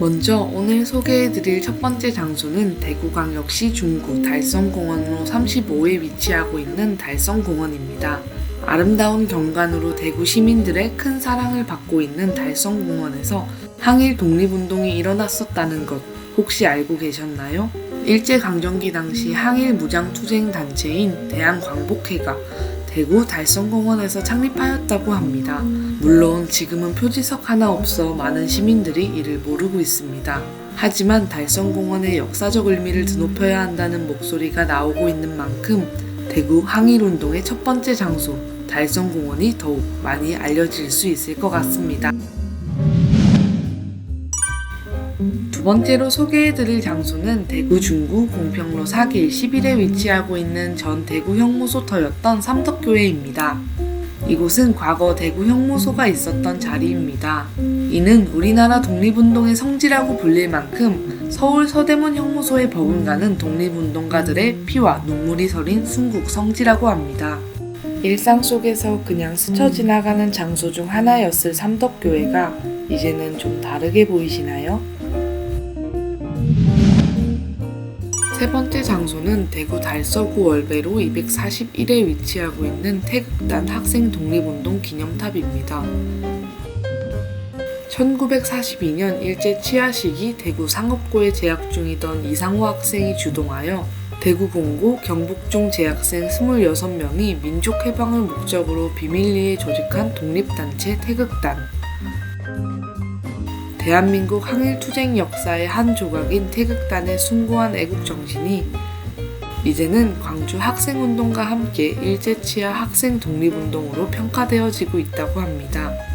먼저 오늘 소개해드릴 첫 번째 장소는 대구광역시 중구 달성공원로 35에 위치하고 있는 달성공원입니다. 아름다운 경관으로 대구 시민들의 큰 사랑을 받고 있는 달성공원에서 항일 독립운동이 일어났었다는 것 혹시 알고 계셨나요? 일제강점기 당시 항일 무장투쟁 단체인 대한광복회가 대구 달성공원에서 창립하였다고 합니다. 물론 지금은 표지석 하나 없어 많은 시민들이 이를 모르고 있습니다. 하지만 달성공원의 역사적 의미를 드높여야 한다는 목소리가 나오고 있는 만큼 대구 항일운동의 첫 번째 장소 달성공원이 더욱 많이 알려질 수 있을 것 같습니다. 두 번째로 소개해드릴 장소는 대구 중구 공평로 4길 11에 위치하고 있는 전 대구 형무소터였던 삼덕교회입니다. 이곳은 과거 대구 형무소가 있었던 자리입니다. 이는 우리나라 독립운동의 성지라고 불릴 만큼 서울 서대문 형무소에 버금가는 독립운동가들의 피와 눈물이 서린 순국 성지라고 합니다. 일상 속에서 그냥 스쳐 지나가는 장소 중 하나였을 삼덕교회가 이제는 좀 다르게 보이시나요? 세 번째 장소는 대구 달서구 월배로 241에 위치하고 있는 태극단 학생 독립운동 기념탑입니다. 1942년 일제 치하 시기 대구 상업고에 재학 중이던 이상호 학생이 주동하여 대구 공고 경북중 재학생 26명이 민족해방을 목적으로 비밀리에 조직한 독립단체 태극단 대한민국 항일투쟁 역사의 한 조각인 태극단의 숭고한 애국정신이 이제는 광주 학생운동과 함께 일제치하 학생 독립운동으로 평가되어지고 있다고 합니다.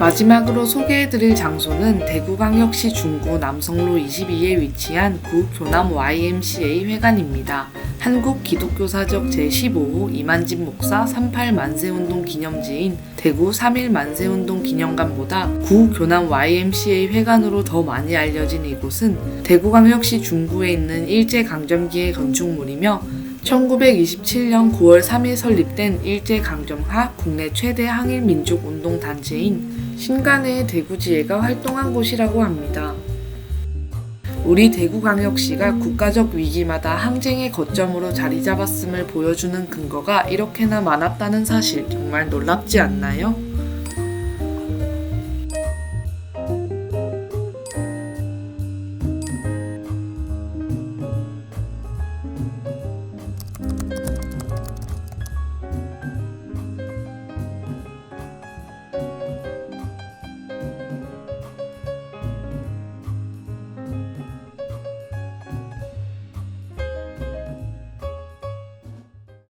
마지막으로 소개해드릴 장소는 대구광역시 중구 남성로 22에 위치한 구 교남 YMCA 회관입니다. 한국 기독교사적 제15호 이만진 목사 38 만세운동 기념지인 대구 3.1 만세운동 기념관보다 구 교남 YMCA 회관으로 더 많이 알려진 이곳은 대구광역시 중구에 있는 일제강점기의 건축물이며 1927년 9월 3일 설립된 일제강점하 국내 최대 항일민족운동단체인 신간의 대구지회가 활동한 곳이라고 합니다. 우리 대구광역시가 국가적 위기마다 항쟁의 거점으로 자리 잡았음을 보여주는 근거가 이렇게나 많았다는 사실 정말 놀랍지 않나요?